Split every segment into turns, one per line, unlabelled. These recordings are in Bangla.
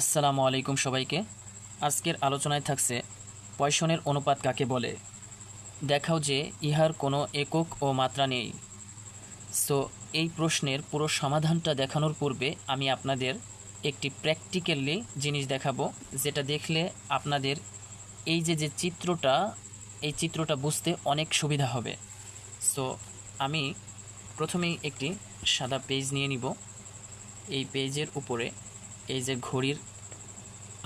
আসসালামু আলাইকুম সবাইকে। আজকের আলোচনায় থাকছে পয়সনের অনুপাত কাকে বলে? দেখাও যে ইহার কোনো একক ও মাত্রা নেই। সো এই প্রশ্নের পুরো সমাধানটা দেখানোর পূর্বে আমি আপনাদের একটি প্র্যাকটিক্যালি জিনিস দেখাবো, যেটা দেখলে আপনাদের এই যে যে চিত্রটা, এই চিত্রটা বুঝতে অনেক সুবিধা হবে। সো আমি প্রথমেই একটি সাদা পেজ নিয়ে নিব। এই পেজের উপরে এই যে ঘড়ির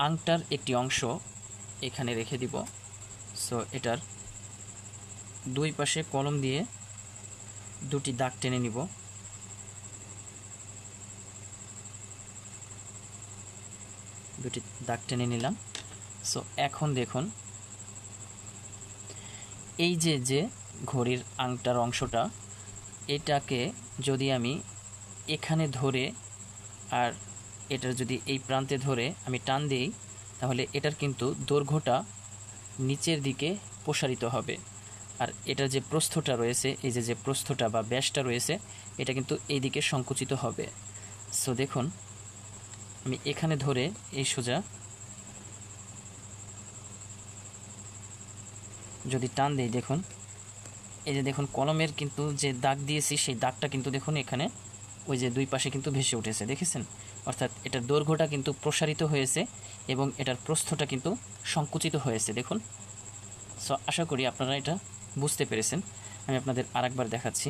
আংটার একটি অংশ এখানে রেখে দিব। সো এটার দুই পাশে কলম দিয়ে দুটি দাগ টেনে নিব। দুটি দাগ টেনে নিলাম। সো এখন দেখুন, এই যে যে ঘড়ির আংটার অংশটা, এটাকে যদি আমি এখানে ধরে আর এটার যদি এই প্রান্তে ধরে আমি টান দিই, তাহলে এটার কিন্তু দৈর্ঘ্যটা নিচের দিকে প্রসারিত হবে। আর এটার যে প্রস্থটা রয়েছে, এই যে যে প্রস্থটা বা ব্যাসটা রয়েছে, এটা কিন্তু এই দিকে সংকুচিত হবে। সো দেখুন, আমি এখানে ধরে এই সোজা যদি টান দেই, দেখুন, এই যে, দেখুন, কলমের কিন্তু যে দাগ দিয়েছি, সেই দাগটা কিন্তু, দেখুন, এখানে ওই যে দুই পাশে কিন্তু ভেসে উঠেছে, দেখেছেন? অর্থাৎ এটার দৈর্ঘ্যটা কিন্তু প্রসারিত হয়েছে এবং এটার প্রস্থটা কিন্তু সংকুচিত হয়েছে, দেখুন। সো আশা করি আপনারা এটা বুঝতে পেরেছেন। আমি আপনাদের আরেকবার দেখাচ্ছি।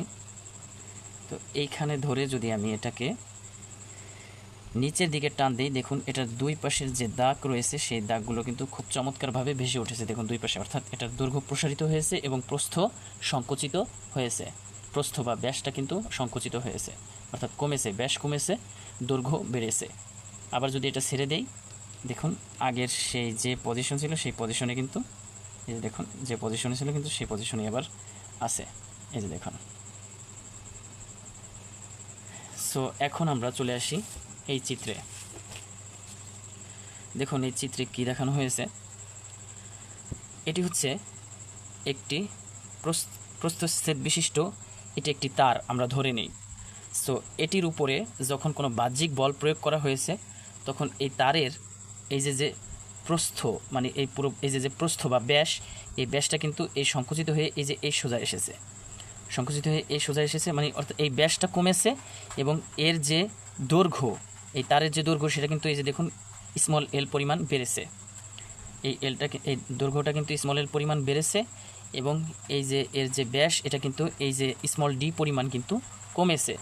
তো এইখানে ধরে যদি আমি এটাকে নিচের দিকে টান দিই, দেখুন, এটার দুই পাশের যে দাগ রয়েছে, সেই দাগগুলো কিন্তু খুব চমৎকারভাবে ভেসে উঠেছে, দেখুন, দুই পাশে। অর্থাৎ এটার দৈর্ঘ্য প্রসারিত হয়েছে এবং প্রস্থ সংকুচিত হয়েছে। প্রস্থ বা ব্যাসটা কিন্তু সংকুচিত হয়েছে। অর্থাৎ কমেছে, ব্যাস কমেছে, দৈর্ঘ্য বেড়েছে। আবার যদি এটা ছেড়ে দেই, দেখুন, আগের সেই যে পজিশন ছিল, সেই পজিশনে কিন্তু, এই যে দেখুন, যে পজিশনে ছিল কিন্তু সেই পজিশনে আবার আছে। এই যে দেখুন। সো এখন আমরা চলে আসি এই চিত্রে। দেখুন, এই চিত্রে কি দেখানো হয়েছে? এটি হচ্ছে একটি প্রস- প্রস্থচ্ছেদ বিশিষ্ট এটি একটি তার, আমরা ধরে নেই। সো এটির উপরে যখন কোনো বাহ্যিক বল প্রয়োগ করা হয়েছে, তখন এই তারের এই যে যে প্রস্থ মানে এই পুরো, এই যে যে প্রস্থ বা ব্যাস, এই ব্যাসটা কিন্তু এই সংকুচিত হয়ে এই যে, এই সোজা এসেছে। সংকুচিত হয়ে এই সোজা এসেছে মানে অর্থাৎ এই ব্যাসটা কমেছে এবং এর যে দৈর্ঘ্য, এই তারের যে দৈর্ঘ্য, সেটা কিন্তু এই যে, দেখুন স্মল এল পরিমাণ বেড়েছে। এই এলটা এই দৈর্ঘ্যটা কিন্তু স্মল এল পরিমাণ বেড়েছে এবং এই যে, এর যে ব্যাস, এটা কিন্তু এই যে স্মল ডি পরিমাণ কিন্তু কমেছে।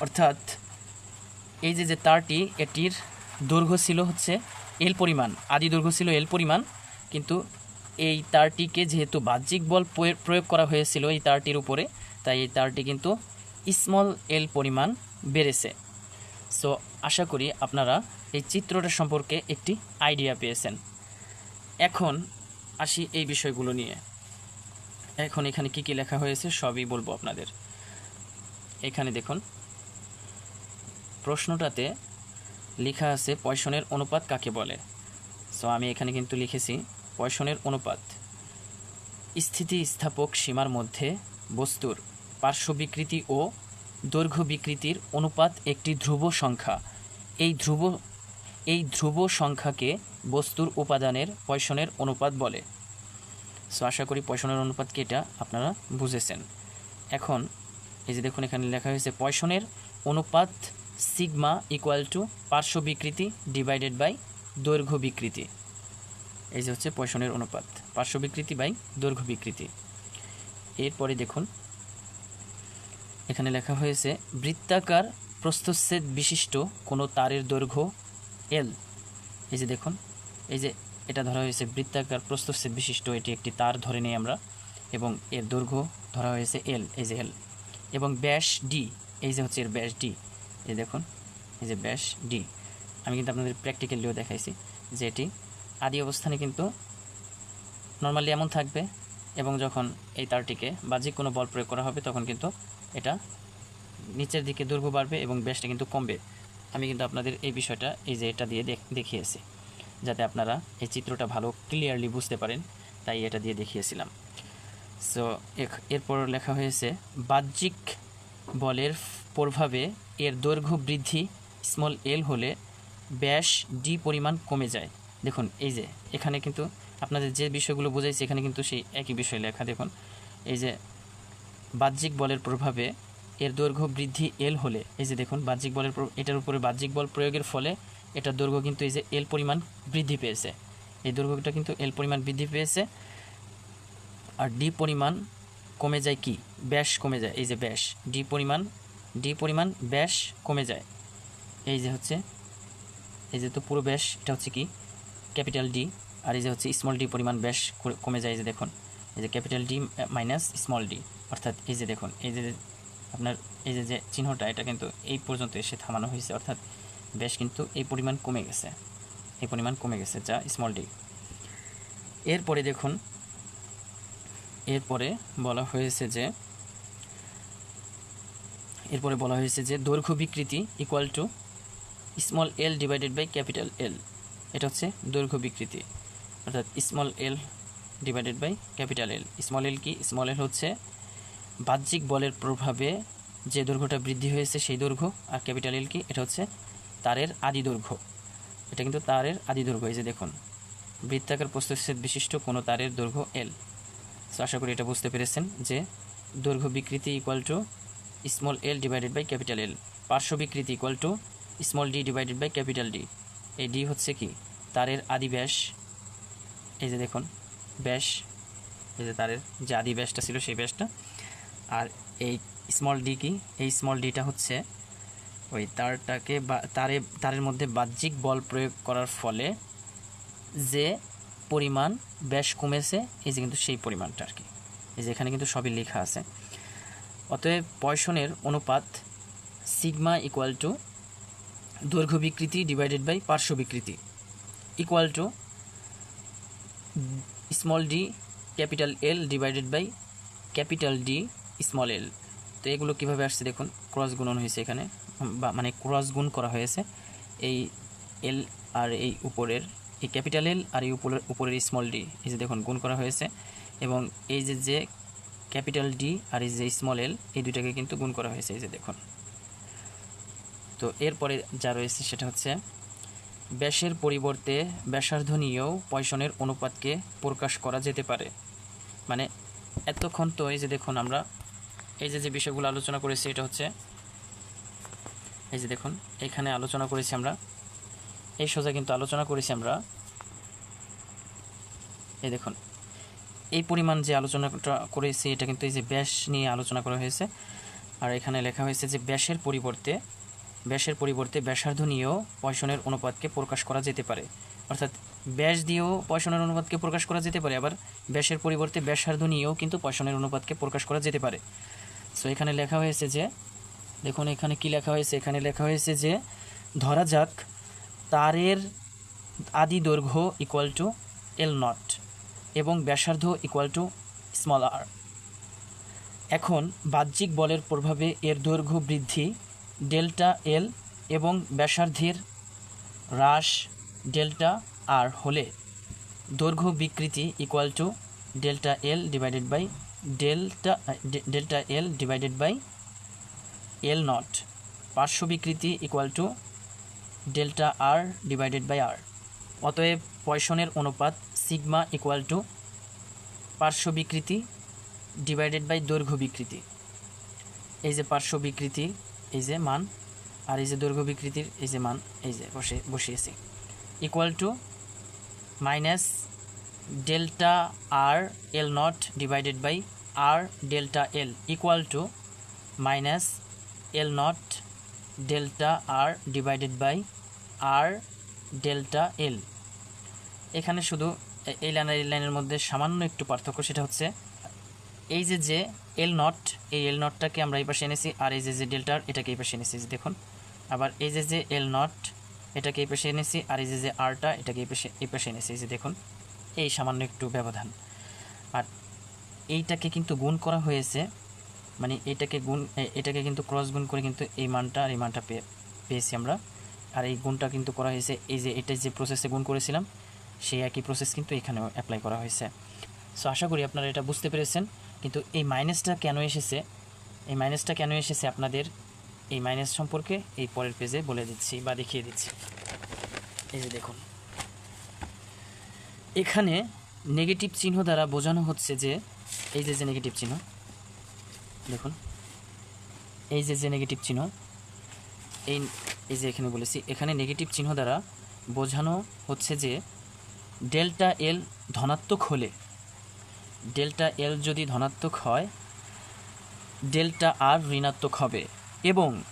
অর্থাৎ এই যে যে তারটি, এটির দৈর্ঘ্য ছিল হচ্ছে এল পরিমাণ, আদি দৈর্ঘ্য ছিল এল পরিমাণ, কিন্তু এই তারটিকে যেহেতু বাহ্যিক বল প্রয়োগ- করা হয়েছিল এই তারটির উপরে, তাই এই তারটি কিন্তু স্মল এল পরিমাণ বেড়েছে। সো আশা করি আপনারা এই চিত্রটা সম্পর্কে একটি আইডিয়া পেয়েছেন। এখন আসি এই বিষয়গুলো নিয়ে। এখন এখানে কি কি লেখা হয়েছে সবই বলব আপনাদের। এখানে দেখুন। প্রশ্নটাতে লেখা আছে, পয়সনের অনুপাত কাকে বলে? সো আমি এখানে কিন্তু লিখেছি, পয়সনের অনুপাত। স্থিতিস্থাপক সীমার মধ্যে বস্তুর পার্শ্ব বিকৃতি ও দৈর্ঘ্য বিকৃতির অনুপাত একটি ধ্রুব সংখ্যা। এই ধ্রুব এই ধ্রুব সংখ্যাকে বস্তুর উপাদানের পয়সনের অনুপাত বলে। সো আশা করি পয়সনের অনুপাত কি এটা আপনারা বুঝেছেন। এখন, এই যে দেখুন, এখানে লেখা হয়েছে, পয়সনের অনুপাত সিগমা ইকুয়াল টু পার্শ্ব বিকৃতি ডিভাইডেড বাই দৈর্ঘ্য বিকৃতি এই যে হচ্ছে পয়সনের অনুপাত পার্শ্ব বিকৃতি বাই দৈর্ঘ্য বিকৃতি এরপরে দেখুন, এখানে লেখা হয়েছে, বৃত্তাকার প্রস্থচ্ছেদ বিশিষ্ট কোনো তারের দৈর্ঘ্য এল। এই যে দেখুন, এই যে এটা ধরা হয়েছে বৃত্তাকার, প্রস্থচ্ছেদ বিশিষ্ট এটি একটি তার ধরে নেই আমরা, এবং এর দৈর্ঘ্য ধরা হয়েছে এল, এই যে এল। এবং ব্যাস ডি, এই যে হচ্ছে এর ব্যাস ডি, এই দেখুন, এই যে ব্যাস ডি। আমি কিন্তু আপনাদের প্র্যাকটিক্যালিও দেখাইছি যে এটি আদি অবস্থানে কিন্তু নর্মালি এমন থাকবে, এবং যখন এই তারটিকে বাহ্যিক কোনো বল প্রয়োগ করা হবে, তখন কিন্তু এটা নিচের দিকে দৈর্ঘ্য বাড়বে এবং ব্যাসটা কিন্তু কমবে। আমি কিন্তু আপনাদের এই বিষয়টা, এই যে এটা দিয়ে দেখিয়েছি, যাতে আপনারা এই চিত্রটা ভালো ক্লিয়ারলি বুঝতে পারেন, তাই এটা দিয়ে দেখিয়েছিলাম। সো এরপর লেখা হয়েছে, বাহ্যিক বলের প্রভাবে এর দৈর্ঘ্য বৃদ্ধি স্মল এল হলে ব্যাস ডি পরিমাণ কমে যায়। দেখুন, এই যে এখানে কিন্তু আপনাদের যে বিষয়গুলো বোঝাইছে, এখানে কিন্তু সেই একই বিষয় লেখা। দেখুন, এই যে বাহ্যিক বলের প্রভাবে এর দৈর্ঘ্য বৃদ্ধি এল হলে এই যে দেখুন বাহ্যিক বলের এটার উপরে বাহ্যিক বল প্রয়োগের ফলে এটার দৈর্ঘ্য কিন্তু এই যে এল পরিমাণ বৃদ্ধি পেয়েছে এই দৈর্ঘ্যটা কিন্তু এল পরিমাণ বৃদ্ধি পেয়েছে আর ডি পরিমাণ কমে যায় কি ব্যাস কমে যায় এই যে ব্যাস ডি পরিমাণ ডি পরিমাণ ব্যাস কমে যায় এই যে হচ্ছে এই যে তো পুরো ব্যাস এটা হচ্ছে কি ক্যাপিটাল ডি আর এই যে হচ্ছে স্মল ডি পরিমাণ ব্যাস কমে যায় এই যে দেখুন এই যে capital D minus small D অর্থাৎ এই যে দেখুন এই যে আপনার এই যে যে চিহ্নটা, এটা কিন্তু এই পর্যন্ত এসে থামানো হয়েছে। অর্থাৎ ব্যাস কিন্তু এই পরিমাণ কমে গেছে। এই পরিমাণ কমে গেছে যা স্মল ডি এরপরে দেখুন, এরপরে বলা হয়েছে যে, এরপরে বলা হয়েছে যে, দৈর্ঘ্য বিকৃতি equal to small L divided by capital L এটা হচ্ছে দৈর্ঘ্য বিকৃতি। অর্থাৎ small L divided by capital L small L কি? স্মল এল হচ্ছে বাহ্যিক বলের প্রভাবে যে দৈর্ঘ্যটা বৃদ্ধি হয়েছে সেই দৈর্ঘ্য আর ক্যাপিটাল এল কি? এটা হচ্ছে তারের আদি দৈর্ঘ্য। এটা কিন্তু তারের আদি দৈর্ঘ্য। এই যে দেখুন, বৃত্তাকার প্রস্তুচ্ছেদ বিশিষ্ট কোনো তারের দৈর্ঘ্য এল সো আশা করি এটা বুঝতে পেরেছেন যে দৈর্ঘ্য বিকৃতি equal to small L divided by capital L পার্শ্ব বিকৃতি equal to small D divided by capital D এই ডি হচ্ছে কি? তারের আদি ব্যাস। এই যে দেখুন, ব্যাস। এই যে তারের যে আদি ব্যাসটা ছিল সেই ব্যাসটা। আর এই স্মল ডি কি? এই স্মল ডিটা হচ্ছে ওই তারটাকে বা, তারে, তারের মধ্যে বাহ্যিক বল প্রয়োগ করার ফলে যে পরিমাণ ব্যাস কমেছে, এই যে কিন্তু সেই পরিমাণটা আর কি। এই যে এখানে কিন্তু সবই লেখা আছে। অতএব পয়সনের অনুপাত সিগমা ইকুয়াল টু দৈর্ঘ্য বিকৃতি ডিভাইডেড বাই পার্শ্ব বিকৃতি equal to small D capital L divided by capital D small L তো এগুলো কীভাবে আসছে দেখুন ক্রস গুণন হয়েছে এখানে, বা মানে ক্রস গুণ করা হয়েছে। এই এল আর এই উপরের, এই ক্যাপিটাল এল আর এই উপরের উপরের স্মল ডি এই যে দেখুন, গুণ করা হয়েছে। এবং এই যে যে ক্যাপিটাল ডি আর এই যে স্মল এল এই দুইটাকে কিন্তু গুণ করা হয়েছে, এই যে দেখুন। তো এরপরে যা রয়েছে সেটা হচ্ছে, ব্যাসের পরিবর্তে ব্যাসার্ধ নিয়েও পয়সনের অনুপাতকে প্রকাশ করা যেতে পারে। মানে এতক্ষণ তো এই যে দেখুন আমরা এই যে যে বিষয়গুলো আলোচনা করেছি, এটা হচ্ছে এই যে দেখুন, এখানে আলোচনা করেছি আমরা। এই সোজা কিন্তু আলোচনা করেছি আমরা। এই দেখুন, এই পরিমাণ যে আলোচনাটা করেছি, এটা কিন্তু এই যে ব্যাস নিয়ে আলোচনা করা হয়েছে। আর এখানে লেখা হয়েছে যে, ব্যাসের পরিবর্তে ব্যাসের পরিবর্তে ব্যাসার্ধ নিয়েও পয়সনের অনুপাতকে প্রকাশ করা যেতে পারে। অর্থাৎ ব্যাস দিয়েও পয়সনের অনুপাতকে প্রকাশ করা যেতে পারে, আবার ব্যাসের পরিবর্তে ব্যাসার্ধ নিয়েও কিন্তু পয়সনের অনুপাতকে প্রকাশ করা যেতে পারে। সো এখানে লেখা হয়েছে যে, দেখুন এখানে কি লেখা হয়েছে? এখানে লেখা হয়েছে যে, ধরা যাক, তারের আদি দৈর্ঘ্য ইকুয়াল টু এল নট এবং ব্যাসার্ধ ইকুয়াল টু স্মল আর এখন, বাহ্যিক বলের প্রভাবে এর দৈর্ঘ্য বৃদ্ধি ডেল্টা এল এবং ব্যাসার্ধের হ্রাস ডেল্টা আর হলে, দৈর্ঘ্য বিকৃতি equal to delta L divided by delta delta L divided by L naught পার্শ্ব বিকৃতি equal to delta R divided by R অতএব পয়সনের অনুপাত সিগমা ইকুয়াল টু পার্শ্ব বিকৃতি ডিভাইডেড বাই দৈর্ঘ্য বিকৃতি। এই যে পার্শ্ব বিকৃতি, এই যে মান, আর এই যে দৈর্ঘ্য বিকৃতির এই যে মান, এই যে বসে, বসিয়েছি। Equal to minus delta R L naught divided by R delta L equal to minus L naught delta R divided by R delta L এখানে শুধু এই লাইন আর এই লাইনের মধ্যে সামান্য একটু পার্থক্য সেটা হচ্ছে, এই যে যে এল নট এই এল নটটাকে আমরা এই পাশে এনেছি, আর এই যে যে ডেল্টার এটাকে এই পাশে এনেছি দেখুন। আবার এই যে যে এল নট এটাকে এই পাশে এনেছি, আর এই যে যে আরটা এটাকে এই পাশে এই পাশে এনেছি যে দেখুন। এই সামান্য একটু ব্যবধান। আর এইটাকে কিন্তু গুণ করা হয়েছে মানে এটাকে গুণ এটাকে কিন্তু ক্রস গুণ করে কিন্তু এই মানটা আর এই মানটা পেয়ে পেয়েছি আমরা। আর এই গুণটা কিন্তু করা হয়েছে, এই যে এটা যে প্রসেসে গুণ করেছিলাম, সেই একই প্রসেস কিন্তু এখানেও অ্যাপ্লাই করা হয়েছে। সো আশা করি আপনারা এটা বুঝতে পেরেছেন। কিন্তু এই মাইনাসটা কেন এসেছে? এই মাইনাসটা কেন এসেছে আপনাদের? এই মাইনাস সম্পর্কে এই পরের পেজে বলে দিচ্ছি বা দেখিয়ে দিচ্ছি। এই যে দেখুন। এখানে নেগেটিভ চিহ্ন দ্বারা বোঝানো হচ্ছে যে, এই যে যে নেগেটিভ চিহ্ন, দেখুন, এই যে যে নেগেটিভ চিহ্ন, এই এই যে এখানে বলেছি, এখানে নেগেটিভ চিহ্ন দ্বারা বোঝানো হচ্ছে যে ডেল্টা এল ধনাত্মক হলে ডেল্টা এল যদি ধনাত্মক হয় ডেল্টা আর ঋণাত্মক হবে এবং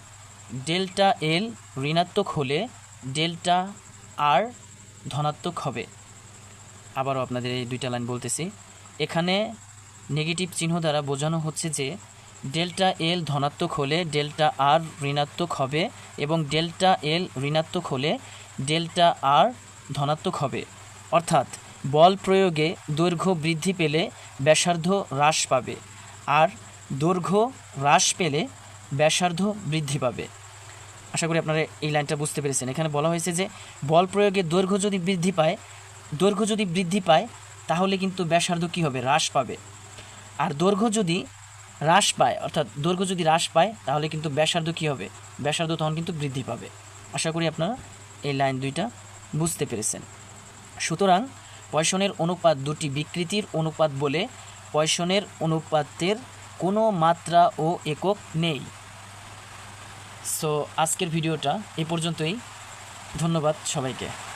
ডেল্টা এল ঋণাত্মক হলে ডেল্টা আর ধনাত্মক হবে। আবারও আপনাদের এই দুইটা লাইন বলতেছি। এখানে নেগেটিভ চিহ্ন দ্বারা বোঝানো হচ্ছে যে ডেল্টা এল ধনাত্মক হলে ডেল্টা আর ঋণাত্মক হবে এবং ডেল্টা এল ঋণাত্মক হলে ডেল্টা আর ধনাত্মক হবে। অর্থাৎ বল প্রয়োগে দৈর্ঘ্য বৃদ্ধি পেলে ব্যাসার্ধ হ্রাস পাবে আর দৈর্ঘ্য হ্রাস পেলে ব্যাসার্ধ বৃদ্ধি পাবে। আশা করি আপনারা এই লাইনটা বুঝতে পেরেছেন। এখানে বলা হয়েছে যে বল প্রয়োগে দৈর্ঘ্য যদি বৃদ্ধি পায় দৈর্ঘ্য যদি বৃদ্ধি পায়, তাহলে কিন্তু ব্যাসার্ধ কী হবে? হ্রাস পাবে। আর দৈর্ঘ্য যদি হ্রাস পায়, অর্থাৎ দৈর্ঘ্য যদি হ্রাস পায়, তাহলে কিন্তু ব্যাসার্ধ কী হবে? ব্যাসার্ধ তখন কিন্তু বৃদ্ধি পাবে। আশা করি আপনারা এই লাইন দুইটা বুঝতে পেরেছেন। সুতরাং পয়সনের অনুপাত দুটি বিকৃতির অনুপাত বলে পয়সনের অনুপাতের কোনো মাত্রা ও একক নেই। সো আজকের ভিডিওটা এ পর্যন্তই। ধন্যবাদ সবাইকে।